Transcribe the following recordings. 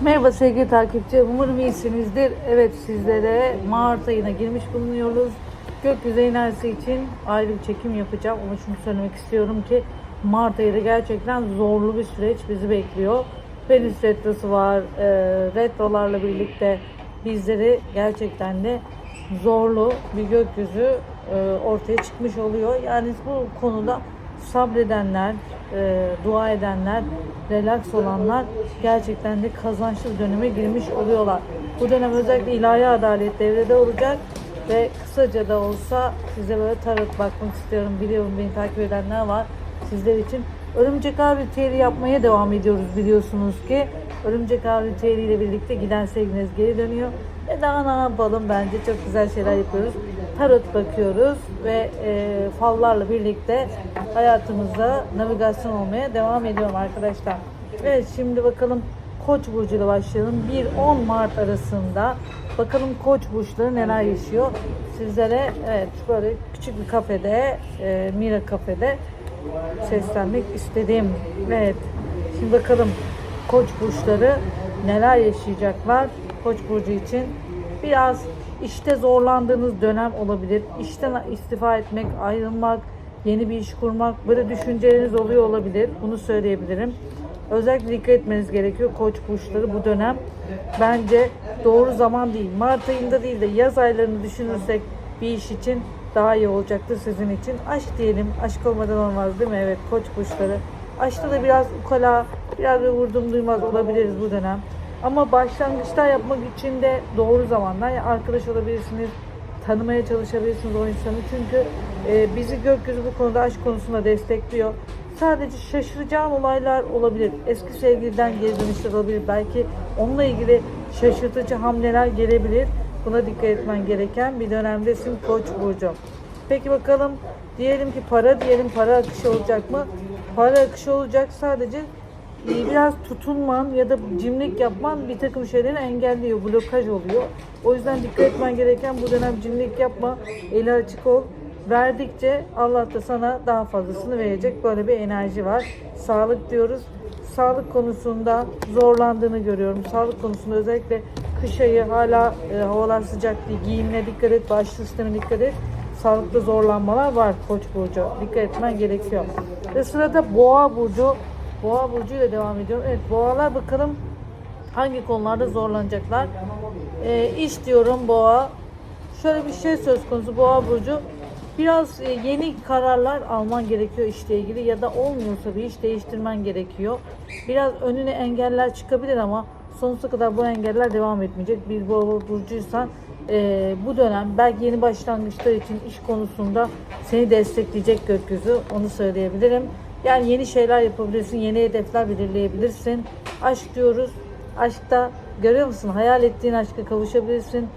Merhaba sevgili takipçi. Umarım iyisinizdir. Evet sizlere Mart ayına girmiş bulunuyoruz. Gökyüzü enerjisi için ayrı bir çekim yapacağım. Ama şunu söylemek istiyorum ki Mart ayı da gerçekten zorlu bir süreç bizi bekliyor. Venüs retrosu var. E, retrolarla birlikte bizleri gerçekten de zorlu bir gökyüzü e, ortaya çıkmış oluyor. Yani bu konuda sabredenler, e, dua edenler, relax olanlar gerçekten de kazançlı bir döneme girmiş oluyorlar. Bu dönem özellikle ilahi adalet devrede olacak ve kısaca da olsa size böyle tarot bakmak istiyorum. Biliyorum beni takip edenler var sizler için. Örümcek Ağ ritüeli yapmaya devam ediyoruz biliyorsunuz ki. Örümcek Ağ ritüeli ile birlikte giden sevginiz geri dönüyor. E daha ne yapalım bence çok güzel şeyler yapıyoruz. Tarot bakıyoruz ve e, fallarla birlikte hayatımızda navigasyon olmaya devam ediyorum arkadaşlar. Evet şimdi bakalım Koç burcuyla başlayalım. 1-10 Mart arasında bakalım Koç burçları neler yaşıyor. Sizlere evet böyle küçük bir kafede, e, Mira kafede seslenmek istedim. Evet. Şimdi bakalım Koç burçları neler yaşayacaklar Koç burcu için. Biraz işte zorlandığınız dönem olabilir. İşten istifa etmek, ayrılmak, yeni bir iş kurmak böyle düşünceleriniz oluyor olabilir. Bunu söyleyebilirim. Özellikle dikkat etmeniz gerekiyor Koç burçları bu dönem. Bence doğru zaman değil. Mart ayında değil de yaz aylarını düşünürsek bir iş için daha iyi olacaktır sizin için. Aşk diyelim. Aşk olmadan olmaz değil mi? Evet koç burçları. Aşkta da biraz ukala, biraz bir vurdum duymaz olabiliriz bu dönem. Ama başlangıçta yapmak için de doğru zamanlar. Yani arkadaş olabilirsiniz, tanımaya çalışabilirsiniz o insanı. Çünkü e, bizi gökyüzü bu konuda aşk konusunda destekliyor. Sadece şaşıracağın olaylar olabilir. Eski sevgiliden geri dönüşler olabilir. Belki onunla ilgili şaşırtıcı hamleler gelebilir. Buna dikkat etmen gereken bir dönemdesin Koç burcu. Peki bakalım diyelim ki para diyelim para akışı olacak mı? Para akışı olacak sadece biraz tutunman ya da cimrik yapman bir takım şeyleri engelliyor, blokaj oluyor. O yüzden dikkat etmen gereken bu dönem cimrik yapma, eli açık ol. Verdikçe Allah da sana daha fazlasını verecek böyle bir enerji var. Sağlık diyoruz. Sağlık konusunda zorlandığını görüyorum. Sağlık konusunda özellikle kış ayı hala e, havalar sıcak değil. Giyimine dikkat et, bağış sistemine dikkat et. Sağlıkta zorlanmalar var Koç burcu. Dikkat etmen gerekiyor. Ve sırada Boğa burcu. Boğa burcu ile devam ediyorum. Evet Boğalar bakalım hangi konularda zorlanacaklar. E, iş diyorum Boğa. Şöyle bir şey söz konusu Boğa burcu. Biraz e, yeni kararlar alman gerekiyor işle ilgili ya da olmuyorsa bir iş değiştirmen gerekiyor. Biraz önüne engeller çıkabilir ama sonsuza kadar bu engeller devam etmeyecek. Bir boğa burcuysan e, bu dönem belki yeni başlangıçlar için iş konusunda seni destekleyecek gökyüzü onu söyleyebilirim. Yani yeni şeyler yapabilirsin, yeni hedefler belirleyebilirsin. Aşk diyoruz. Aşkta görüyor musun? Hayal ettiğin aşka kavuşabilirsin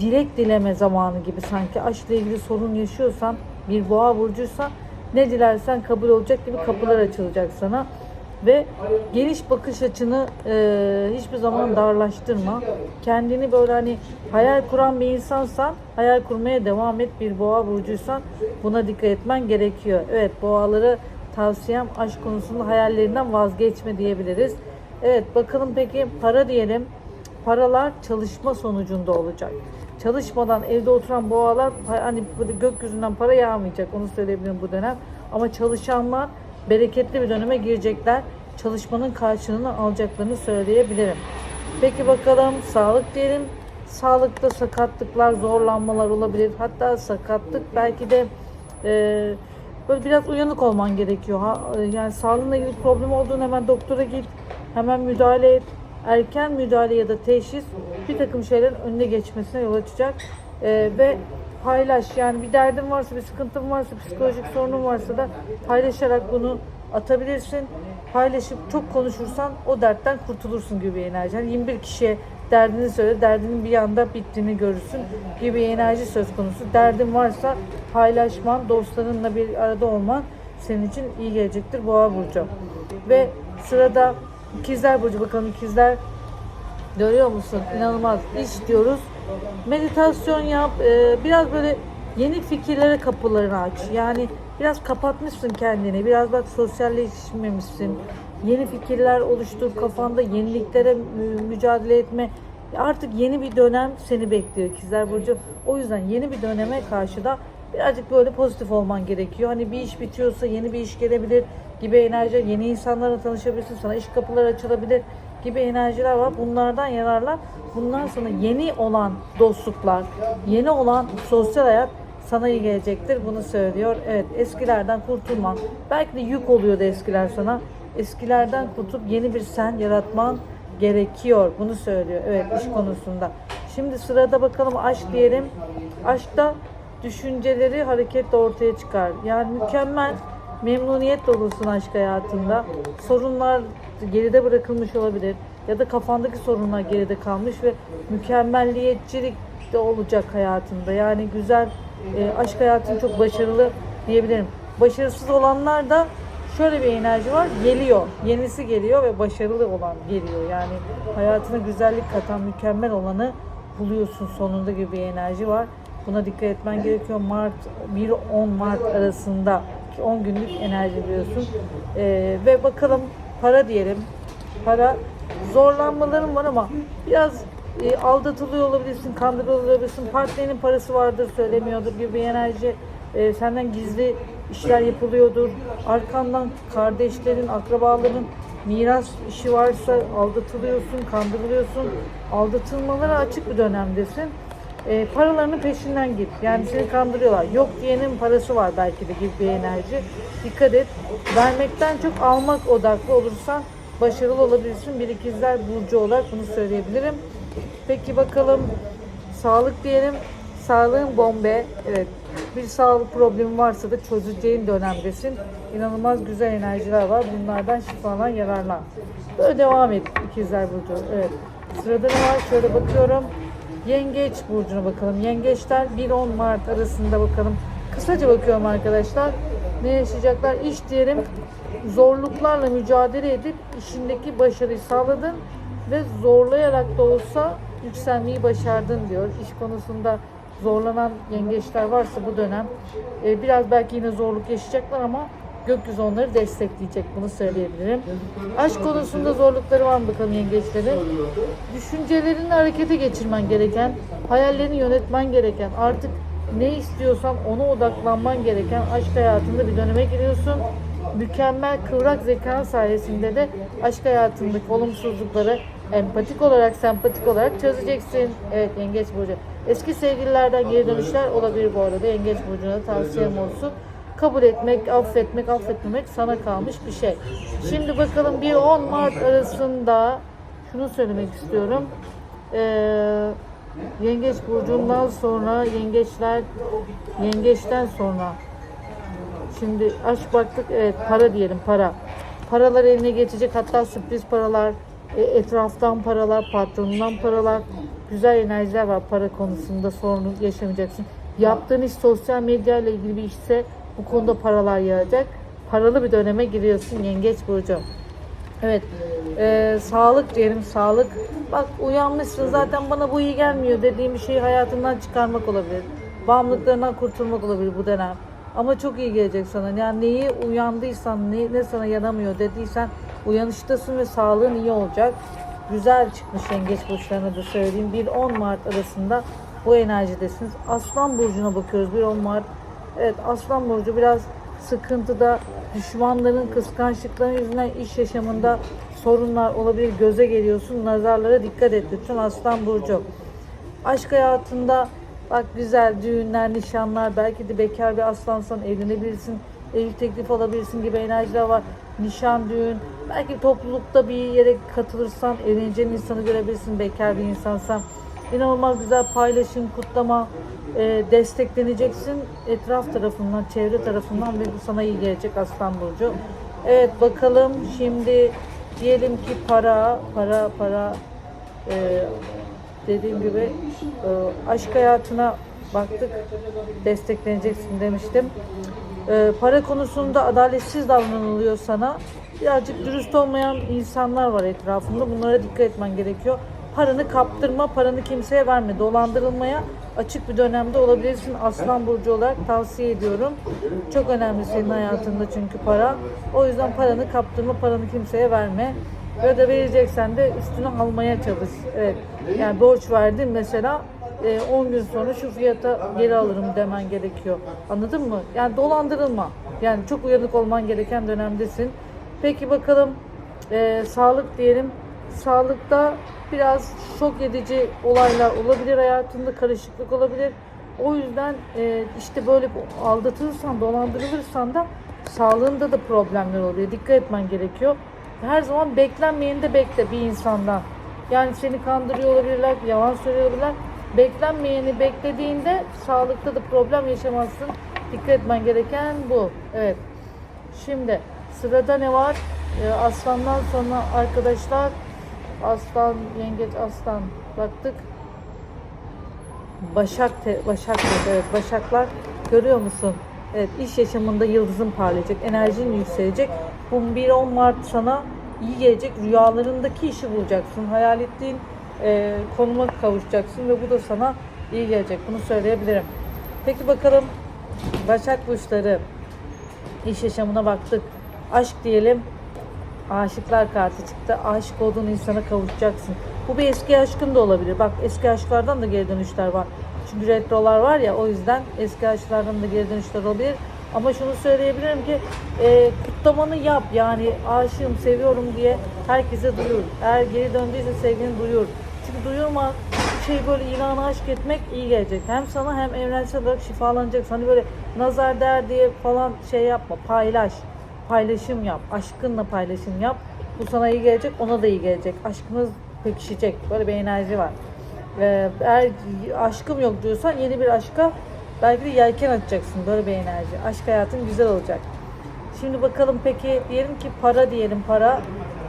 dilek dileme zamanı gibi sanki aşkla ilgili sorun yaşıyorsan bir boğa burcuysa ne dilersen kabul olacak gibi kapılar açılacak sana ve geniş bakış açını e, hiçbir zaman darlaştırma. Kendini böyle hani hayal kuran bir insansan hayal kurmaya devam et. Bir boğa burcuysan buna dikkat etmen gerekiyor. Evet boğaları tavsiyem aşk konusunda hayallerinden vazgeçme diyebiliriz. Evet bakalım peki para diyelim paralar çalışma sonucunda olacak. Çalışmadan evde oturan boğalar hani gökyüzünden para yağmayacak onu söyleyebilirim bu dönem. Ama çalışanlar bereketli bir döneme girecekler. Çalışmanın karşılığını alacaklarını söyleyebilirim. Peki bakalım sağlık diyelim. Sağlıkta sakatlıklar, zorlanmalar olabilir. Hatta sakatlık belki de e, böyle biraz uyanık olman gerekiyor. Ha, yani sağlığınla ilgili problem olduğunu hemen doktora git. Hemen müdahale et erken müdahale ya da teşhis bir takım şeylerin önüne geçmesine yol açacak. Ee, ve paylaş yani bir derdin varsa bir sıkıntın varsa psikolojik sorunun varsa da paylaşarak bunu atabilirsin. Paylaşıp çok konuşursan o dertten kurtulursun gibi bir enerji. Yani 21 kişiye derdini söyle, derdinin bir anda bittiğini görürsün gibi enerji söz konusu. Derdin varsa paylaşman, dostlarınla bir arada olman senin için iyi gelecektir Boğa Burcu. Ve sırada İkizler Burcu bakalım ikizler görüyor musun? İnanılmaz iş diyoruz. Meditasyon yap. Ee, biraz böyle yeni fikirlere kapılarını aç. Yani biraz kapatmışsın kendini. Biraz bak sosyalleşmemişsin. Yeni fikirler oluştur kafanda, yeniliklere mü- mücadele etme. Artık yeni bir dönem seni bekliyor ikizler Burcu. O yüzden yeni bir döneme karşı da birazcık böyle pozitif olman gerekiyor. Hani bir iş bitiyorsa yeni bir iş gelebilir gibi enerji, yeni insanlarla tanışabilirsin, sana iş kapıları açılabilir gibi enerjiler var. Bunlardan yararlan. Bundan sonra yeni olan dostluklar, yeni olan sosyal hayat sana iyi gelecektir. Bunu söylüyor. Evet eskilerden kurtulman. Belki de yük oluyordu eskiler sana. Eskilerden kurtulup yeni bir sen yaratman gerekiyor. Bunu söylüyor. Evet iş konusunda. Şimdi sırada bakalım aşk diyelim. Aşkta düşünceleri hareketle ortaya çıkar. Yani mükemmel memnuniyet dolusun aşk hayatında. Sorunlar geride bırakılmış olabilir ya da kafandaki sorunlar geride kalmış ve mükemmelliyetçilik de olacak hayatında. Yani güzel e, aşk hayatın çok başarılı diyebilirim. Başarısız olanlar da şöyle bir enerji var. Geliyor. Yenisi geliyor ve başarılı olan geliyor. Yani hayatına güzellik katan mükemmel olanı buluyorsun sonunda gibi bir enerji var. Buna dikkat etmen gerekiyor. Mart 1-10 Mart arasında ki 10 günlük enerji biliyorsun. Ee, ve bakalım para diyelim. Para zorlanmaların var ama biraz e, aldatılıyor olabilirsin, kandırılıyor olabilirsin. Partnerinin parası vardır, söylemiyordur gibi bir enerji. E, senden gizli işler yapılıyordur. Arkandan kardeşlerin, akrabaların miras işi varsa aldatılıyorsun, kandırılıyorsun. Aldatılmalara açık bir dönemdesin. E, paralarının peşinden git. Yani seni kandırıyorlar. Yok diyenin parası var belki de gibi bir enerji. Dikkat et. Vermekten çok almak odaklı olursan başarılı olabilirsin. Bir ikizler burcu olarak bunu söyleyebilirim. Peki bakalım sağlık diyelim. Sağlığın bombe. Evet. Bir sağlık problemi varsa da çözeceğin dönemdesin. İnanılmaz güzel enerjiler var. Bunlardan şifalan yararlan. Böyle devam et ikizler burcu. Evet. Sırada ne var? Şöyle bakıyorum. Yengeç burcuna bakalım. Yengeçler 1-10 Mart arasında bakalım. Kısaca bakıyorum arkadaşlar. Ne yaşayacaklar? İş diyelim. Zorluklarla mücadele edip işindeki başarıyı sağladın ve zorlayarak da olsa yükselmeyi başardın diyor. İş konusunda zorlanan yengeçler varsa bu dönem e, biraz belki yine zorluk yaşayacaklar ama gökyüzü onları destekleyecek bunu söyleyebilirim. Aşk konusunda zorlukları var mı bakalım yengeçlerin? Düşüncelerini harekete geçirmen gereken, hayallerini yönetmen gereken, artık ne istiyorsan ona odaklanman gereken aşk hayatında bir döneme giriyorsun. Mükemmel kıvrak zekan sayesinde de aşk hayatındaki olumsuzlukları empatik olarak, sempatik olarak çözeceksin. Evet Yengeç Burcu. Eski sevgililerden geri dönüşler olabilir bu arada. Yengeç Burcu'na tavsiyem olsun. Kabul etmek, affetmek, affetmemek sana kalmış bir şey. Şimdi bakalım 1-10 Mart arasında şunu söylemek istiyorum. Ee, Yengeç burcundan sonra yengeçler yengeçten sonra şimdi aşk baktık evet para diyelim para. Paralar eline geçecek hatta sürpriz paralar, e, etraftan paralar, patronundan paralar, güzel enerjiler var para konusunda sorun yaşamayacaksın. Yaptığın iş sosyal medya ile ilgili bir işse bu konuda paralar yağacak. Paralı bir döneme giriyorsun yengeç burcu. Evet. Ee, sağlık diyelim sağlık. Bak uyanmışsın zaten bana bu iyi gelmiyor dediğim bir şeyi hayatından çıkarmak olabilir. Bağımlılıklarından kurtulmak olabilir bu dönem. Ama çok iyi gelecek sana. Yani neyi uyandıysan, ne, ne sana yanamıyor dediysen uyanıştasın ve sağlığın iyi olacak. Güzel çıkmış yengeç burçlarına da söyleyeyim. 1-10 Mart arasında bu enerjidesiniz. Aslan burcuna bakıyoruz 1-10 Mart. Evet Aslan burcu biraz sıkıntıda düşmanların kıskançlıkların yüzünden iş yaşamında sorunlar olabilir. Göze geliyorsun. Nazarlara dikkat et lütfen Aslan burcu. Aşk hayatında bak güzel düğünler, nişanlar, belki de bekar bir aslansan evlenebilirsin. Evlilik teklifi alabilirsin gibi enerjiler var. Nişan, düğün, belki toplulukta bir yere katılırsan evleneceğin insanı görebilirsin bekar bir insansan. İnanılmaz güzel paylaşım, kutlama, e, destekleneceksin etraf tarafından, çevre tarafından ve bu sana iyi gelecek Aslan Burcu. Evet bakalım şimdi diyelim ki para, para, para e, dediğim gibi e, aşk hayatına baktık destekleneceksin demiştim. E, para konusunda adaletsiz davranılıyor sana. Birazcık dürüst olmayan insanlar var etrafında. Bunlara dikkat etmen gerekiyor. paranı kaptırma, paranı kimseye verme. Dolandırılmaya açık bir dönemde olabilirsin. Aslan Burcu olarak tavsiye ediyorum. Çok önemli senin hayatında çünkü para. O yüzden paranı kaptırma, paranı kimseye verme. Ya da vereceksen de üstüne almaya çalış. Evet. Yani borç verdin mesela e, 10 gün sonra şu fiyata geri alırım demen gerekiyor. Anladın mı? Yani dolandırılma. Yani çok uyanık olman gereken dönemdesin. Peki bakalım e, sağlık diyelim. Sağlıkta biraz şok edici olaylar olabilir hayatında karışıklık olabilir. O yüzden e, işte böyle aldatılırsan, dolandırılırsan da sağlığında da problemler oluyor. Dikkat etmen gerekiyor. Her zaman beklenmeyeni de bekle bir insandan. Yani seni kandırıyor olabilirler, yalan söylüyor olabilirler. Beklenmeyeni beklediğinde sağlıkta da problem yaşamazsın. Dikkat etmen gereken bu. Evet. Şimdi sırada ne var? Ee, aslandan sonra arkadaşlar aslan, yengeç, aslan baktık. Başak, te, Başak evet Başaklar görüyor musun? Evet iş yaşamında yıldızın parlayacak, enerjin yükselecek. Bu 1-10 Mart sana iyi gelecek. Rüyalarındaki işi bulacaksın. Hayal ettiğin e, konuma kavuşacaksın ve bu da sana iyi gelecek. Bunu söyleyebilirim. Peki bakalım Başak burçları iş yaşamına baktık. Aşk diyelim. Aşıklar kartı çıktı. Aşık olduğun insana kavuşacaksın. Bu bir eski aşkın da olabilir. Bak eski aşklardan da geri dönüşler var. Çünkü retrolar var ya o yüzden eski aşklardan da geri dönüşler olabilir. Ama şunu söyleyebilirim ki e, kutlamanı yap. Yani aşığım, seviyorum diye herkese duyur. Eğer geri döndüyse sevgini duyur. Çünkü duyurma şey böyle ilanı aşk etmek iyi gelecek. Hem sana hem evrensel olarak şifalanacaksın. Hani böyle nazar der diye falan şey yapma. Paylaş. Paylaşım yap. Aşkınla paylaşım yap. Bu sana iyi gelecek, ona da iyi gelecek. Aşkınız pekişecek. Böyle bir enerji var. Ee, eğer aşkım yok diyorsan yeni bir aşka belki de yelken açacaksın. Böyle bir enerji. Aşk hayatın güzel olacak. Şimdi bakalım peki diyelim ki para diyelim para.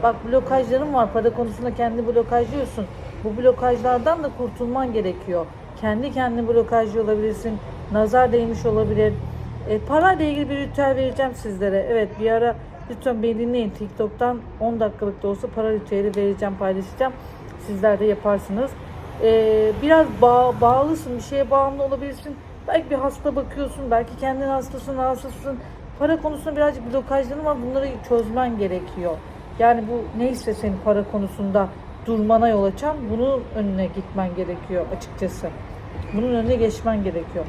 Bak blokajların var. Para konusunda kendi blokajlıyorsun. Bu blokajlardan da kurtulman gerekiyor. Kendi kendine blokajlı olabilirsin. Nazar değmiş olabilir. E, parayla ilgili bir ritüel vereceğim sizlere. Evet bir ara lütfen beni dinleyin. TikTok'tan 10 dakikalık da olsa para ritüeli vereceğim, paylaşacağım. Sizler de yaparsınız. E, biraz bağ, bağlısın, bir şeye bağımlı olabilirsin. Belki bir hasta bakıyorsun, belki kendin hastasın, rahatsızsın. Para konusunda birazcık blokajların var. Bunları çözmen gerekiyor. Yani bu neyse senin para konusunda durmana yol açan bunun önüne gitmen gerekiyor açıkçası. Bunun önüne geçmen gerekiyor.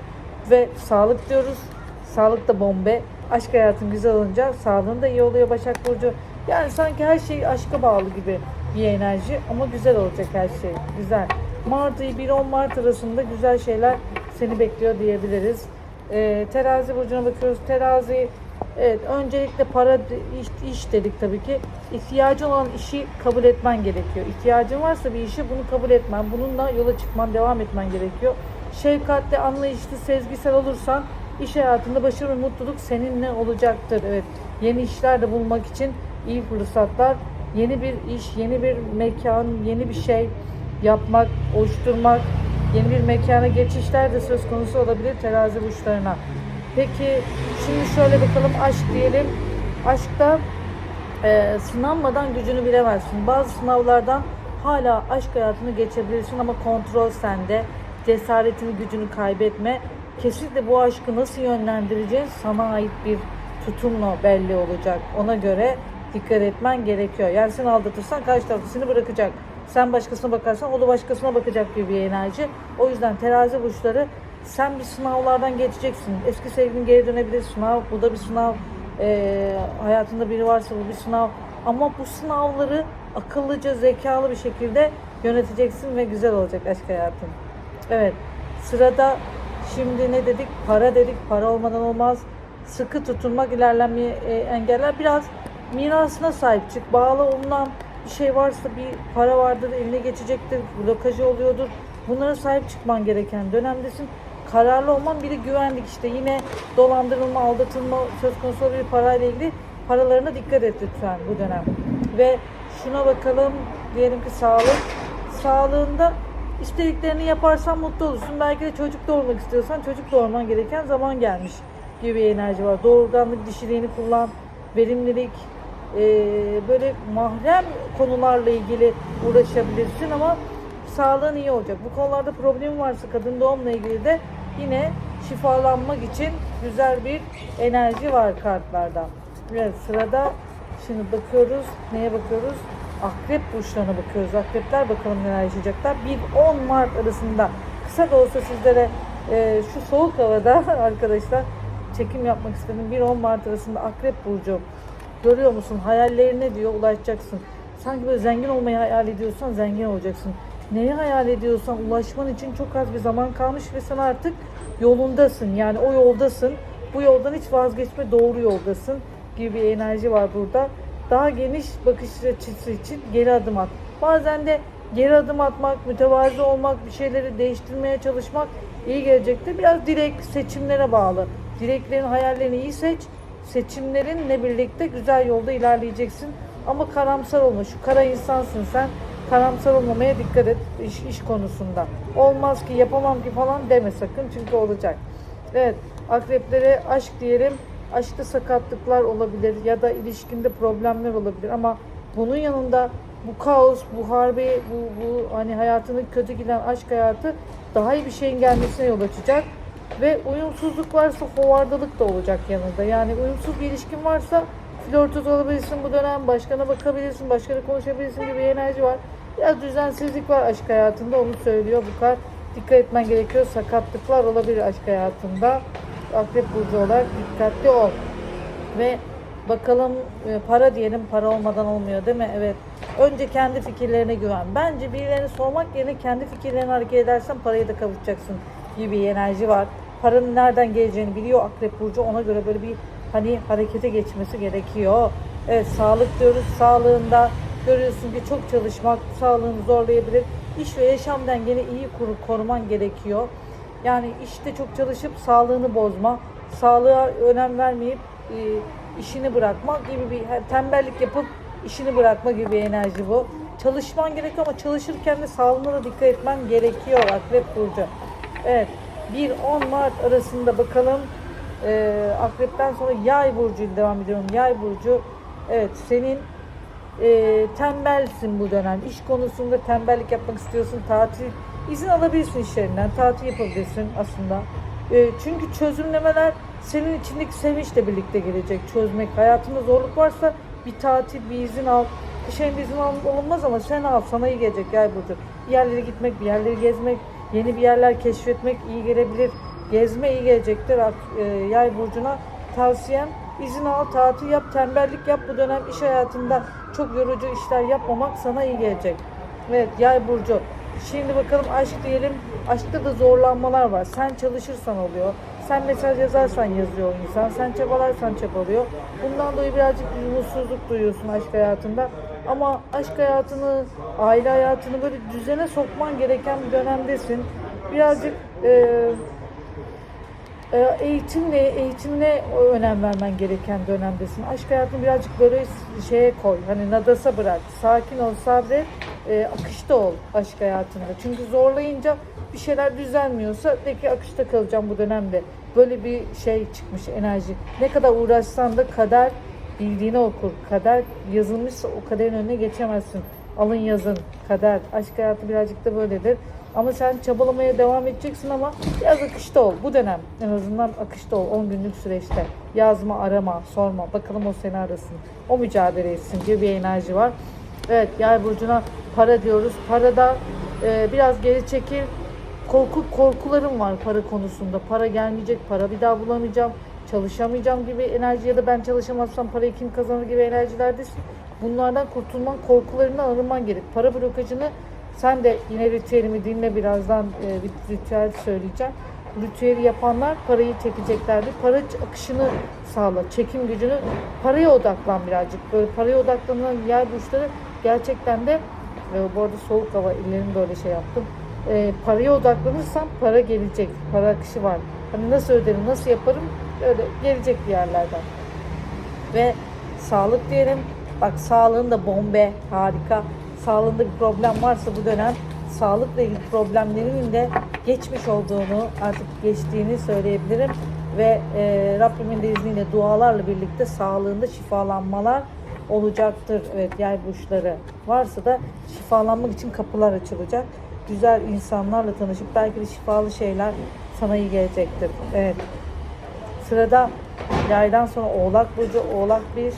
Ve sağlık diyoruz. Sağlık da bombe. Aşk hayatın güzel olunca sağlığın da iyi oluyor Başak Burcu. Yani sanki her şey aşka bağlı gibi bir enerji ama güzel olacak her şey. Güzel. Mart ayı 1-10 Mart arasında güzel şeyler seni bekliyor diyebiliriz. Ee, terazi burcuna bakıyoruz. Terazi evet öncelikle para iş, iş dedik tabii ki. İhtiyacın olan işi kabul etmen gerekiyor. İhtiyacın varsa bir işi bunu kabul etmen, bununla yola çıkman, devam etmen gerekiyor. Şefkatli, anlayışlı, sezgisel olursan iş hayatında başarı ve mutluluk seninle olacaktır. Evet. Yeni işler de bulmak için iyi fırsatlar. Yeni bir iş, yeni bir mekan, yeni bir şey yapmak, oluşturmak, yeni bir mekana geçişler de söz konusu olabilir terazi burçlarına. Peki şimdi şöyle bakalım aşk diyelim. Aşkta e, sınanmadan gücünü bilemezsin. Bazı sınavlardan hala aşk hayatını geçebilirsin ama kontrol sende. Cesaretini, gücünü kaybetme. Kesinlikle bu aşkı nasıl yönlendireceğiz sana ait bir tutumla belli olacak. Ona göre dikkat etmen gerekiyor. Yani sen aldatırsan karşı taraf seni bırakacak. Sen başkasına bakarsan o da başkasına bakacak gibi bir enerji. O yüzden terazi burçları sen bir sınavlardan geçeceksin. Eski sevgilin geri dönebilir sınav. Bu da bir sınav. Ee, hayatında biri varsa bu bir sınav. Ama bu sınavları akıllıca, zekalı bir şekilde yöneteceksin ve güzel olacak aşk hayatın. Evet. Sırada şimdi ne dedik? Para dedik. Para olmadan olmaz. Sıkı tutunmak ilerlemeyi e, engeller. Biraz mirasına sahip çık. Bağlı olunan bir şey varsa bir para vardır, eline geçecektir, blokajı oluyordur. Bunlara sahip çıkman gereken dönemdesin. Kararlı olman bir de güvenlik işte yine dolandırılma, aldatılma söz konusu bir parayla ilgili paralarına dikkat et lütfen bu dönem. Ve şuna bakalım diyelim ki sağlık. Sağlığında istediklerini yaparsan mutlu olursun. Belki de çocuk doğurmak istiyorsan çocuk doğurman gereken zaman gelmiş gibi bir enerji var. Doğurganlık, dişiliğini kullan, verimlilik, e, böyle mahrem konularla ilgili uğraşabilirsin ama sağlığın iyi olacak. Bu konularda problem varsa kadın doğumla ilgili de yine şifalanmak için güzel bir enerji var kartlarda. Evet sırada şimdi bakıyoruz. Neye bakıyoruz? Akrep burçlarına bakıyoruz. Akrepler bakalım neler yaşayacaklar. 1-10 Mart arasında kısa da olsa sizlere e, şu soğuk havada arkadaşlar çekim yapmak istedim. 1-10 Mart arasında Akrep Burcu görüyor musun? Hayallerine diyor ulaşacaksın. Sanki böyle zengin olmayı hayal ediyorsan zengin olacaksın. Neyi hayal ediyorsan ulaşman için çok az bir zaman kalmış ve sen artık yolundasın. Yani o yoldasın. Bu yoldan hiç vazgeçme doğru yoldasın gibi bir enerji var burada. Daha geniş bakış açısı için geri adım at. Bazen de geri adım atmak, mütevazi olmak, bir şeyleri değiştirmeye çalışmak iyi gelecektir. Biraz dilek, seçimlere bağlı. Dileklerin, hayallerini iyi seç. Seçimlerinle birlikte güzel yolda ilerleyeceksin. Ama karamsar olma. Şu kara insansın sen. Karamsar olmamaya dikkat et iş, iş konusunda. Olmaz ki, yapamam ki falan deme sakın çünkü olacak. Evet, akreplere aşk diyelim. Aşkta sakatlıklar olabilir ya da ilişkinde problemler olabilir ama bunun yanında bu kaos, bu harbi, bu, bu hani hayatının kötü giden aşk hayatı daha iyi bir şeyin gelmesine yol açacak. Ve uyumsuzluk varsa hovardalık da olacak yanında. Yani uyumsuz bir ilişkin varsa flörtöz olabilirsin bu dönem, başkana bakabilirsin, başkana konuşabilirsin gibi enerji var. Biraz düzensizlik var aşk hayatında onu söylüyor bu kart. Dikkat etmen gerekiyor. Sakatlıklar olabilir aşk hayatında. Akrep burcu olarak dikkatli ol. Ve bakalım e, para diyelim para olmadan olmuyor değil mi? Evet. Önce kendi fikirlerine güven. Bence birilerine sormak yerine kendi fikirlerine hareket edersen parayı da kavuşacaksın gibi bir enerji var. Paranın nereden geleceğini biliyor Akrep Burcu. Ona göre böyle bir hani harekete geçmesi gerekiyor. Evet sağlık diyoruz. Sağlığında görüyorsun ki çok çalışmak sağlığını zorlayabilir. İş ve yaşam dengeni iyi koru, koruman gerekiyor. Yani işte çok çalışıp sağlığını bozma, sağlığa önem vermeyip e, işini bırakma gibi bir tembellik yapıp işini bırakma gibi bir enerji bu. Çalışman gerekiyor ama çalışırken de sağlığına da dikkat etmen gerekiyor Akrep Burcu. Evet 1-10 Mart arasında bakalım e, Akrep'ten sonra Yay Burcu ile devam ediyorum. Yay Burcu evet senin e, tembelsin bu dönem. İş konusunda tembellik yapmak istiyorsun. Tatil izin alabilirsin işlerinden. Tatil yapabilirsin aslında. E, çünkü çözümlemeler senin içindeki sevinçle birlikte gelecek. Çözmek. Hayatında zorluk varsa bir tatil, bir izin al. Dışarıda izin al, olmaz ama sen al. Sana iyi gelecek yay burcu. Bir yerlere gitmek, bir yerleri gezmek, yeni bir yerler keşfetmek iyi gelebilir. Gezme iyi gelecektir e, yay burcuna. Tavsiyem izin al, tatil yap, tembellik yap. Bu dönem iş hayatında çok yorucu işler yapmamak sana iyi gelecek. Evet yay burcu. Şimdi bakalım aşk diyelim. Aşkta da zorlanmalar var. Sen çalışırsan oluyor. Sen mesaj yazarsan yazıyor insan. Sen çabalarsan çabalıyor. Bundan dolayı birazcık bir mutsuzluk duyuyorsun aşk hayatında. Ama aşk hayatını, aile hayatını böyle düzene sokman gereken bir dönemdesin. Birazcık e, e, eğitimle eğitimle önem vermen gereken dönemdesin. Aşk hayatını birazcık böyle şeye koy. Hani nadasa bırak. Sakin ol, sabret. E, akışta ol aşk hayatında. Çünkü zorlayınca bir şeyler düzelmiyorsa de ki akışta kalacağım bu dönemde. Böyle bir şey çıkmış enerji. Ne kadar uğraşsan da kader bildiğini okur. Kader yazılmışsa o kaderin önüne geçemezsin. Alın yazın. Kader. Aşk hayatı birazcık da böyledir. Ama sen çabalamaya devam edeceksin ama biraz akışta ol. Bu dönem en azından akışta ol. 10 günlük süreçte. Yazma, arama, sorma. Bakalım o seni arasın. O mücadele etsin diye bir enerji var. Evet yay burcuna para diyoruz. Parada e, biraz geri çekil. Korku korkularım var para konusunda. Para gelmeyecek, para bir daha bulamayacağım, çalışamayacağım gibi enerji ya da ben çalışamazsam parayı kim kazanır gibi enerjilerdesin. Bunlardan kurtulman, korkularını arınman gerek. Para blokajını sen de yine ritüelimi dinle birazdan e, bir ritüel söyleyeceğim. Ritüeli yapanlar parayı çekeceklerdi. Para akışını sağla, çekim gücünü paraya odaklan birazcık. Böyle paraya odaklanan yer burçları gerçekten de e, bu arada soğuk hava ellerimi böyle şey yaptım. E, paraya odaklanırsam para gelecek. Para akışı var. Hani nasıl öderim, nasıl yaparım? Öyle gelecek bir yerlerden. Ve sağlık diyelim. Bak sağlığın da bombe, harika. Sağlığında bir problem varsa bu dönem sağlıkla ilgili problemlerinin de geçmiş olduğunu, artık geçtiğini söyleyebilirim. Ve e, Rabbimin de izniyle dualarla birlikte sağlığında şifalanmalar olacaktır. Evet yay burçları varsa da şifalanmak için kapılar açılacak. güzel insanlarla tanışıp belki de şifalı şeyler sana iyi gelecektir. Evet. Sırada yaydan sonra Oğlak Burcu, Oğlak 1,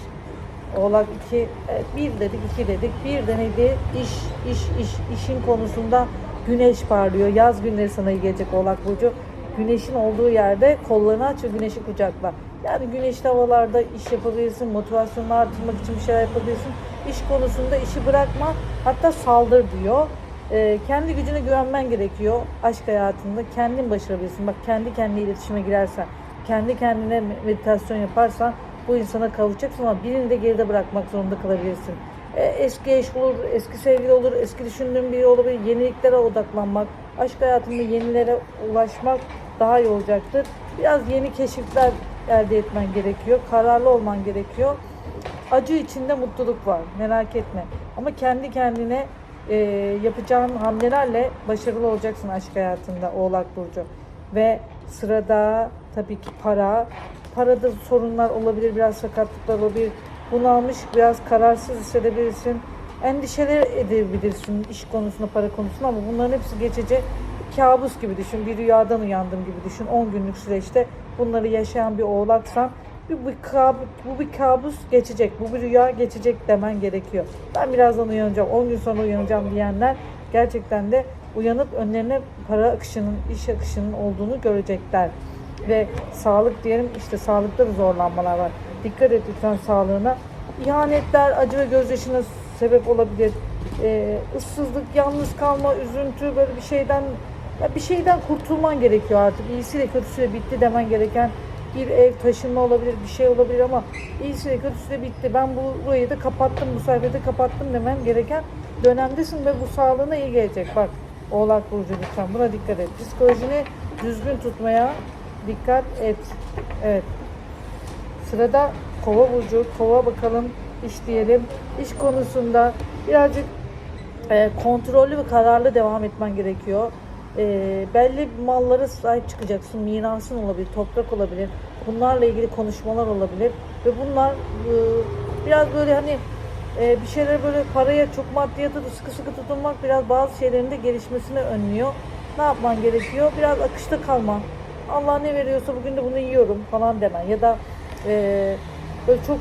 Oğlak 2, evet, 1 dedik, 2 dedik. Bir de neydi? İş, iş, iş, işin konusunda güneş parlıyor. Yaz günleri sana iyi gelecek Oğlak Burcu. Güneşin olduğu yerde kollarını aç ve güneşi kucakla. Yani güneşli havalarda iş yapabilirsin, motivasyonunu artırmak için bir şeyler yapabilirsin. İş konusunda işi bırakma, hatta saldır diyor. Ee, kendi gücüne güvenmen gerekiyor aşk hayatında. Kendin başarabilirsin. Bak kendi kendine iletişime girersen, kendi kendine meditasyon yaparsan bu insana kavuşacaksın ama birini de geride bırakmak zorunda kalabilirsin. Ee, eski eş olur, eski sevgili olur, eski düşündüğün biri olabilir. Yeniliklere odaklanmak, aşk hayatında yenilere ulaşmak daha iyi olacaktır. Biraz yeni keşifler elde etmen gerekiyor. Kararlı olman gerekiyor. Acı içinde mutluluk var. Merak etme. Ama kendi kendine e, yapacağın hamlelerle başarılı olacaksın aşk hayatında Oğlak Burcu. Ve sırada tabii ki para. Parada sorunlar olabilir, biraz sakatlıklar olabilir. Bunalmış, biraz kararsız hissedebilirsin. Endişeler edebilirsin iş konusunda, para konusunda ama bunların hepsi geçici. Kabus gibi düşün, bir rüyadan uyandım gibi düşün. 10 günlük süreçte bunları yaşayan bir oğlaksan bu bir, kabus, bu bir kabus geçecek, bu bir rüya geçecek demen gerekiyor. Ben birazdan uyanacağım, 10 gün sonra uyanacağım diyenler gerçekten de uyanıp önlerine para akışının, iş akışının olduğunu görecekler. Ve sağlık diyelim işte sağlıkta da zorlanmalar var. Dikkat et lütfen sağlığına. İhanetler, acı ve gözyaşına sebep olabilir. Ee, ıssızlık, yalnız kalma, üzüntü böyle bir şeyden ya bir şeyden kurtulman gerekiyor artık. İyisiyle kötüsüyle bitti demen gereken bir ev taşınma olabilir, bir şey olabilir ama iyisiyle kötüsüyle bitti. Ben bu burayı da kapattım, bu sayfayı da kapattım demem gereken dönemdesin ve bu sağlığına iyi gelecek. Bak Oğlak Burcu lütfen buna dikkat et. Psikolojini düzgün tutmaya dikkat et. Evet. Sırada Kova Burcu. Kova bakalım iş diyelim. İş konusunda birazcık e, kontrollü ve kararlı devam etmen gerekiyor. E, belli mallara sahip çıkacaksın. Mirasın olabilir, toprak olabilir. Bunlarla ilgili konuşmalar olabilir. Ve bunlar e, biraz böyle hani e, bir şeyler böyle paraya çok maddiyata da sıkı sıkı tutunmak biraz bazı şeylerin de gelişmesini önlüyor. Ne yapman gerekiyor? Biraz akışta kalman. Allah ne veriyorsa bugün de bunu yiyorum falan demen. Ya da e, böyle çok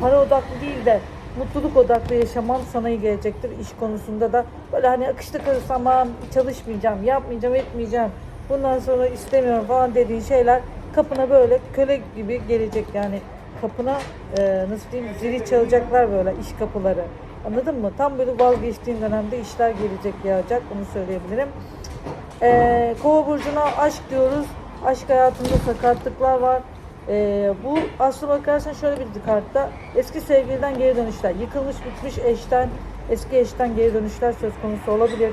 para odaklı değil de mutluluk odaklı yaşaman sana iyi gelecektir. İş konusunda da böyle hani akışta kalırsam çalışmayacağım, yapmayacağım, etmeyeceğim. Bundan sonra istemiyorum falan dediğin şeyler kapına böyle köle gibi gelecek yani kapına e, nasıl diyeyim zili çalacaklar böyle iş kapıları. Anladın mı? Tam böyle vazgeçtiğin dönemde işler gelecek yağacak onu söyleyebilirim. E, Kova burcuna aşk diyoruz. Aşk hayatında sakatlıklar var. E, bu aslına bakarsan şöyle bir kartta eski sevgiliden geri dönüşler, yıkılmış bitmiş eşten, eski eşten geri dönüşler söz konusu olabilir.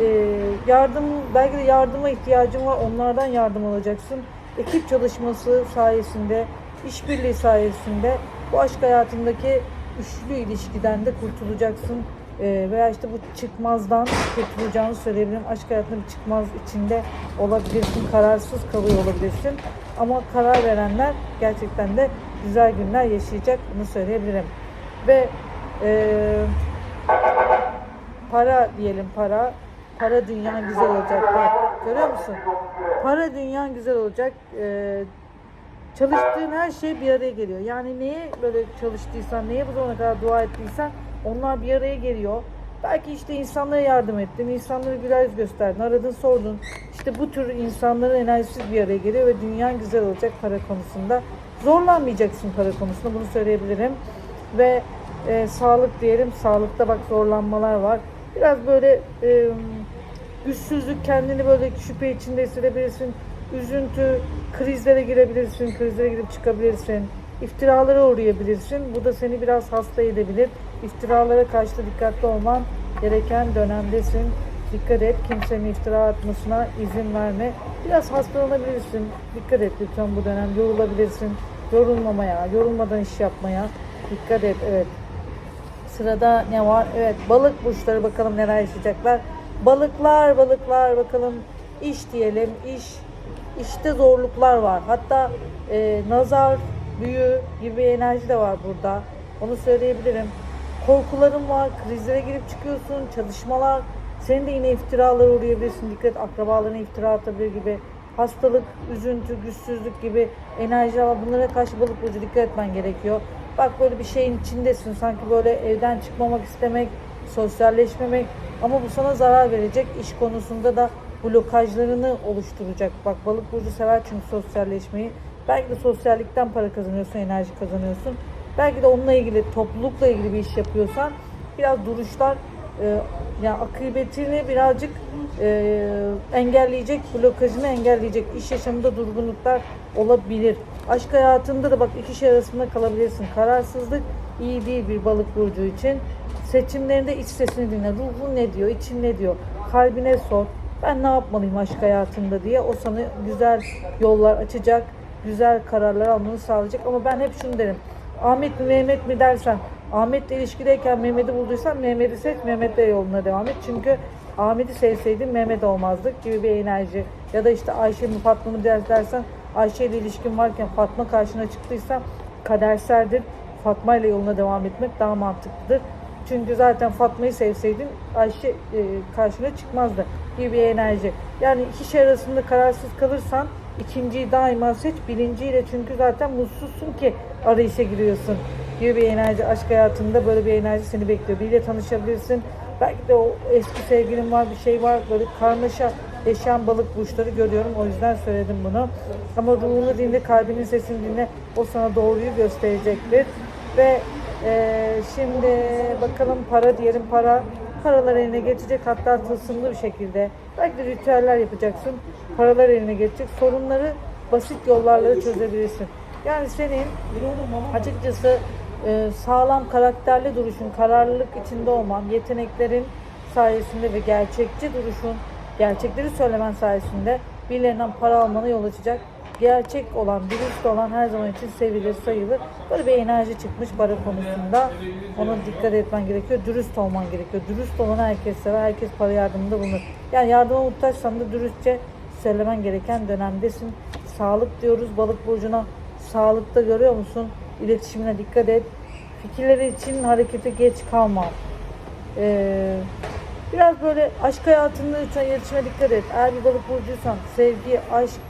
E, yardım, belki de yardıma ihtiyacın var, onlardan yardım alacaksın. Ekip çalışması sayesinde, işbirliği sayesinde bu aşk hayatındaki üçlü ilişkiden de kurtulacaksın. Ee, veya işte bu çıkmazdan kurtulacağını söyleyebilirim. Aşk hayatında bir çıkmaz içinde olabilirsin, kararsız kalıyor olabilirsin. Ama karar verenler gerçekten de güzel günler yaşayacak, bunu söyleyebilirim. Ve e, para diyelim para, para dünyan güzel olacak. Bak, görüyor musun? Para dünyan güzel olacak. Ee, çalıştığın her şey bir araya geliyor. Yani neye böyle çalıştıysan, neye bu zamana kadar dua ettiysen onlar bir araya geliyor. Belki işte insanlara yardım ettin, insanlara güler yüz gösterdin, aradın, sordun. İşte bu tür insanların enerjisi bir araya geliyor ve dünyan güzel olacak para konusunda. Zorlanmayacaksın para konusunda, bunu söyleyebilirim. Ve e, sağlık diyelim, sağlıkta bak zorlanmalar var. Biraz böyle e, güçsüzlük, kendini böyle şüphe içinde hissedebilirsin. Üzüntü, krizlere girebilirsin, krizlere girip çıkabilirsin. İftiralara uğrayabilirsin. Bu da seni biraz hasta edebilir. İftiralara karşı da dikkatli olman gereken dönemdesin. Dikkat et, kimsenin iftira atmasına izin verme. Biraz hastalanabilirsin. Dikkat et lütfen bu dönem. Yorulabilirsin. Yorulmamaya, yorulmadan iş yapmaya dikkat et. Evet. Sırada ne var? Evet, balık burçları bakalım neler yaşayacaklar. Balıklar, balıklar bakalım iş diyelim, iş. İşte zorluklar var. Hatta e, nazar, büyü gibi enerji de var burada. Onu söyleyebilirim. Korkularım var, krizlere girip çıkıyorsun, çalışmalar Senin de yine iftiralara uğrayabilirsin. Dikkat akrabalarına iftira atabilir gibi. Hastalık, üzüntü, güçsüzlük gibi enerjiler var. Bunlara karşı balık burcu dikkat etmen gerekiyor. Bak böyle bir şeyin içindesin. Sanki böyle evden çıkmamak istemek, sosyalleşmemek. Ama bu sana zarar verecek. İş konusunda da blokajlarını oluşturacak. Bak balık burcu sever çünkü sosyalleşmeyi. Belki de sosyallikten para kazanıyorsun, enerji kazanıyorsun. Belki de onunla ilgili, toplulukla ilgili bir iş yapıyorsan biraz duruşlar e, yani akıbetini birazcık e, engelleyecek, blokajını engelleyecek iş yaşamında durgunluklar olabilir. Aşk hayatında da bak iki şey arasında kalabilirsin. Kararsızlık iyi değil bir balık burcu için. Seçimlerinde iç sesini dinle. Ruhun ne diyor, için ne diyor? Kalbine sor. Ben ne yapmalıyım aşk hayatında diye. O sana güzel yollar açacak, güzel kararlar almanı sağlayacak. Ama ben hep şunu derim. Ahmet mi Mehmet mi dersen Ahmet'le ilişkideyken Mehmet'i bulduysan Mehmet'i seç, Mehmet'le yoluna devam et. Çünkü Ahmet'i sevseydin Mehmet olmazdık gibi bir enerji. Ya da işte Ayşe mi Fatma mı der- dersen Ayşe ile ilişkin varken Fatma karşına çıktıysa kaderseldir. Fatma ile yoluna devam etmek daha mantıklıdır. Çünkü zaten Fatma'yı sevseydin Ayşe e, karşına çıkmazdı gibi bir enerji. Yani iki şey arasında kararsız kalırsan ikinciyi daima seç. Birinciyle çünkü zaten mutsuzsun ki arayışa giriyorsun gibi bir enerji. Aşk hayatında böyle bir enerji seni bekliyor. Biriyle tanışabilirsin. Belki de o eski sevgilin var, bir şey var. Böyle karmaşa yaşayan balık burçları görüyorum. O yüzden söyledim bunu. Ama ruhunu dinle, kalbinin sesini dinle. O sana doğruyu gösterecektir. Ve ee, şimdi bakalım para diyelim para paralar eline geçecek hatta tılsımlı bir şekilde. Belki de ritüeller yapacaksın paralar eline geçecek. Sorunları basit yollarla çözebilirsin. Yani senin açıkçası e, sağlam karakterli duruşun kararlılık içinde olman yeteneklerin sayesinde ve gerçekçi duruşun gerçekleri söylemen sayesinde birilerinden para almana yol açacak gerçek olan, dürüst olan her zaman için sevilir, sayılır. Böyle bir enerji çıkmış para konusunda. Ona dikkat etmen gerekiyor. Dürüst olman gerekiyor. Dürüst olan herkes sever, herkes para yardımında bulunur. Yani yardıma muhtaçsan da dürüstçe söylemen gereken dönemdesin. Sağlık diyoruz balık burcuna. Sağlıkta görüyor musun? İletişimine dikkat et. Fikirleri için harekete geç kalma. Ee, biraz böyle aşk hayatında lütfen iletişime dikkat et. Eğer bir balık burcuysan sevgi, aşk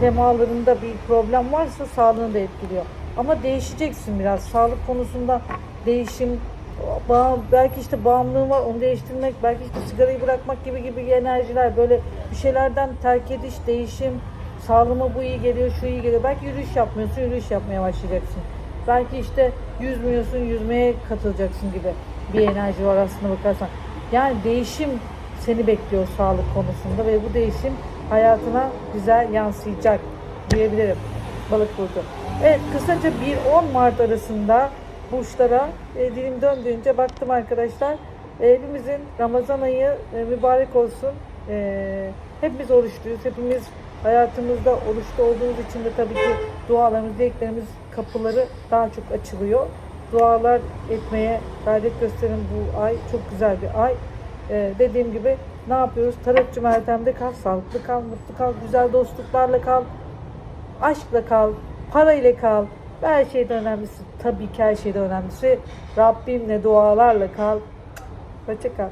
temalarında bir problem varsa sağlığını da etkiliyor. Ama değişeceksin biraz. Sağlık konusunda değişim, bağ, belki işte bağımlılığın var onu değiştirmek, belki işte sigarayı bırakmak gibi gibi enerjiler böyle bir şeylerden terk ediş, değişim, sağlığıma bu iyi geliyor, şu iyi geliyor. Belki yürüyüş yapmıyorsun, yürüyüş yapmaya başlayacaksın. Belki işte yüzmüyorsun, yüzmeye katılacaksın gibi bir enerji var aslında bakarsan. Yani değişim seni bekliyor sağlık konusunda ve bu değişim hayatına güzel yansıyacak diyebilirim balık burcu. Evet kısaca 1-10 Mart arasında burçlara e, dilim döndüğünce baktım arkadaşlar. E, hepimizin Ramazan ayı e, mübarek olsun. E, hepimiz oruçluyuz. Hepimiz hayatımızda oruçlu olduğumuz için de tabii ki dualarımız, dileklerimiz kapıları daha çok açılıyor. Dualar etmeye gayret gösterin bu ay. Çok güzel bir ay. Ee, dediğim gibi ne yapıyoruz? Tarotçu Meltem'de kal, sağlıklı kal, mutlu kal, güzel dostluklarla kal, aşkla kal, para ile kal. Ve her şeyden önemlisi, tabii ki her şeyden önemlisi Rabbimle dualarla kal. Hoşça kal.